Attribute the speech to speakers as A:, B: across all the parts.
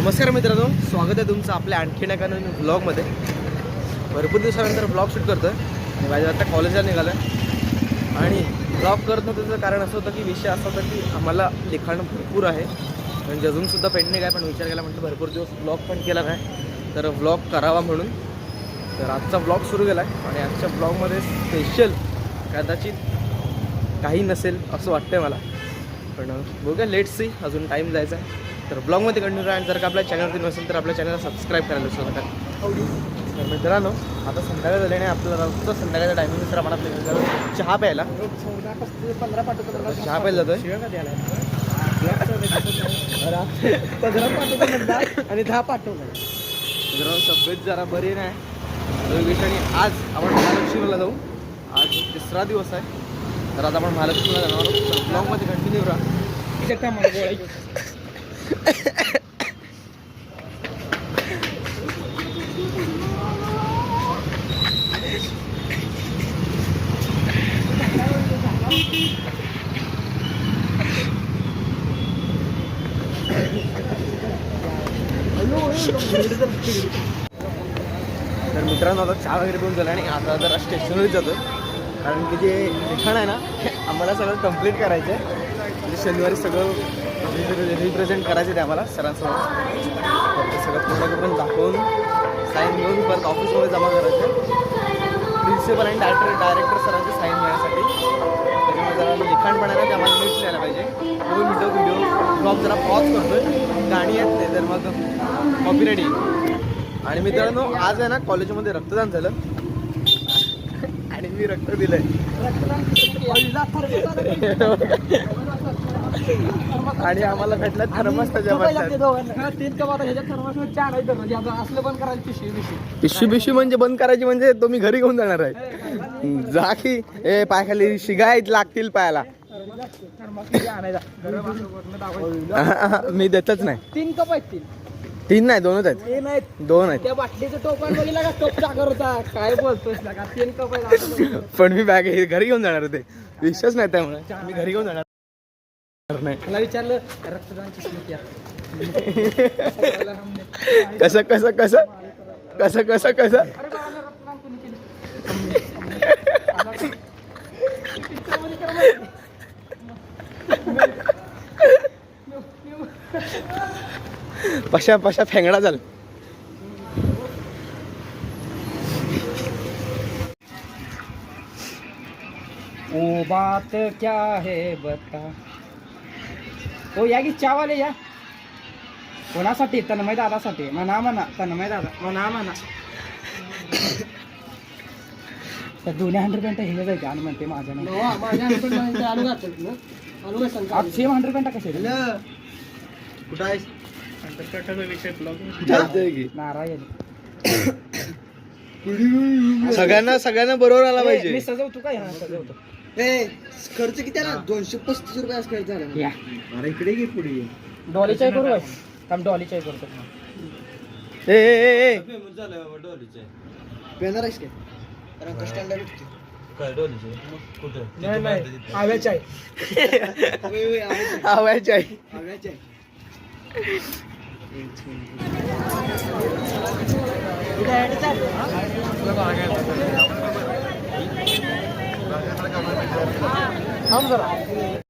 A: नमस्कार मित्रांनो स्वागत आहे तुमचं आपल्या आणखीन एका नवीन ब्लॉगमध्ये भरपूर दिवसानंतर ब्लॉग शूट करतो आहे माझ्या आता कॉलेजला निघालं आणि ब्लॉग करत नव्हतं त्याचं कारण असं होतं की विषय असा होता की आम्हाला लिखाण भरपूर आहे. म्हणजे अजूनसुद्धा पेंडिंग आहे पण विचार केला म्हटलं भरपूर दिवस ब्लॉग पण केला नाही. तर ब्लॉग करावा म्हणून. तर आजचा ब्लॉग सुरू केला आहे आणि आजच्या ब्लॉगमध्ये स्पेशल कदाचित काही नसेल असं वाटतं आहे मला. पण बघूया लेट सी अजून टाईम जायचा आहे तर ब्लॉगमध्ये कंटिन्यू राहा आणि जर का आपल्या चॅनलवरती नसेल तर आपल्या चॅनलला सबस्क्राईब करायला विसरू नका. तर मित्रांनो आता संध्याकाळ झाले आणि आपल्याला रोजचं संध्याकाळच्या टायमिंगनुसार आपण आपल्या चहा प्यायला. चहा प्यायला
B: म्हणता आणि दहा पाठवलं
A: मित्रांनो तब्येत जरा बरी नाही. तो विषय आणि आज आपण महालक्ष्मीला जाऊ. आज तिसरा दिवस आहे. तर आता आपण महालक्ष्मीला जाणार आहोत. तर ब्लॉगमध्ये कंटिन्यू राहा तर मित्रांनो आता चहा वगैरे पिऊन झालं आणि आता जरा स्टेशनरीच जातो कारण की जे लिखाण आहे ना आम्हाला सगळं कंप्लीट करायचं आहे म्हणजे शनिवारी सगळं रिप्रेझेंट करायचं ते आम्हाला सरांसमोर. ते सगळं पूर्ण करून दाखवून साईन घेऊन परत ऑफिसमध्ये जमा करायचं प्रिन्सिपल आणि डायरेक्टर डायरेक्टर सरांचे साईन घेण्यासाठी त्याच्यामुळे जरा लिखाण पण आहे ना ते आम्हाला नीट लिहायला पाहिजे. म्हणून व्हिडिओ व्हिडिओ ब्लॉग जरा पॉज करतोय. गाणी येत नाही तर मग कॉपीराईट येईल आणि मित्रांनो आज आहे ना कॉलेजमध्ये रक्तदान झालं. आणि मी रक्त
B: पहिला थर्मोस
A: आणि आम्हाला भेटला थर्मस
B: पिशवी पिशवी
A: पिशवी म्हणजे बंद करायची म्हणजे तो मी घरी घेऊन जाणार आहे. जा की ए पायाखाली शिगाय लागतील पायाला. मी देतच नाही.
B: तीन कप आहेत तीन.
A: तीन नाही दोनच आहेत. दोन आहेत.
B: त्या बाटलीचं टोपण बघितलं का? होता. काय बोलतोस तीन कप
A: पण मी बॅग घरी घेऊन जाणार होते. विश्वास नाही त्यामुळे. मी घरी घेऊन जाणार.
B: मला विचारलं रक्तदानची स्मृती आहे.
A: कसं कसं कसं? कसं कसं कसं?
B: करा माहिती.
A: पशा पशा फेंगडा झाला.
B: ओ बात क्या है बता? ओ या की चावाले या. कोणासाठी? तन्मय दादासाठी. म्हणा म्हणा. तन्मय दादा. म्हणा म्हणा. तर दोन्ही हंड्रेड पेंटा हे जायचे आणि म्हणते माझ्या सेम हंड्रेड पेंटा कसे
A: कुठं आहेस?
B: नारायण.
A: सगळ्यांना सगळ्यांना बरोबर आला
B: मी
A: पाहिजे.
B: सजवतो का? ह्या सजवतो
C: खर्च किती आला? दोनशे पस्तीस रुपये आज खर्च झाला.
B: या.
A: अरे इकडे घे पुढे.
B: डॉली चाय करू काय? थांब डॉली चाय करतो.
A: ए ए, ए
C: पेणार आहेस काय? रंग स्टँडला भेटते
B: नाही नाही. आव्या चाय.
C: होय, होय, आवाज आहे.
A: आवायची आहे
C: आवाज आहे.
B: थांब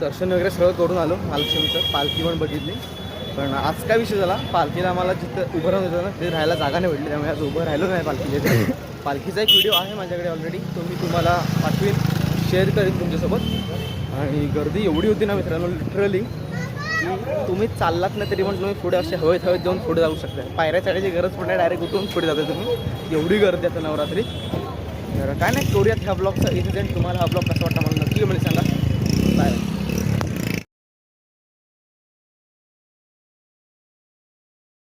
A: दर्शन वगैरे सगळं करून आलो. महालक्ष्मीचं पालखी पण बघितली. पण आज काय विषय झाला? पालखीला आम्हाला जिथं उभं राहून होतं ना तिथे राहायला जागा नाही भेटली. त्यामुळे आज उभं राहिलो नाही पालखीच्या. पालखीचा एक व्हिडिओ आहे माझ्याकडे ऑलरेडी तो मी तुम्हाला पाठवीन. शेअर करीन तुमच्यासोबत. आणि गर्दी एवढी होती ना मित्रांनो लिटरली की तुम्ही चाललात ना तरी पण तुम्ही पुढे असे हवेत हवेत जाऊन पुढे जाऊ शकता. पायऱ्या चढायची गरज पण नाही डायरेक्ट उठून पुढे जाता तुम्ही. एवढी गर्दी आता नवरात्री. तर काय नाही करूयात ह्या ब्लॉगचा इन्सिडेंट तुम्हाला हा ब्लॉग कसा वाटला मला नक्की कमेंट सांगा.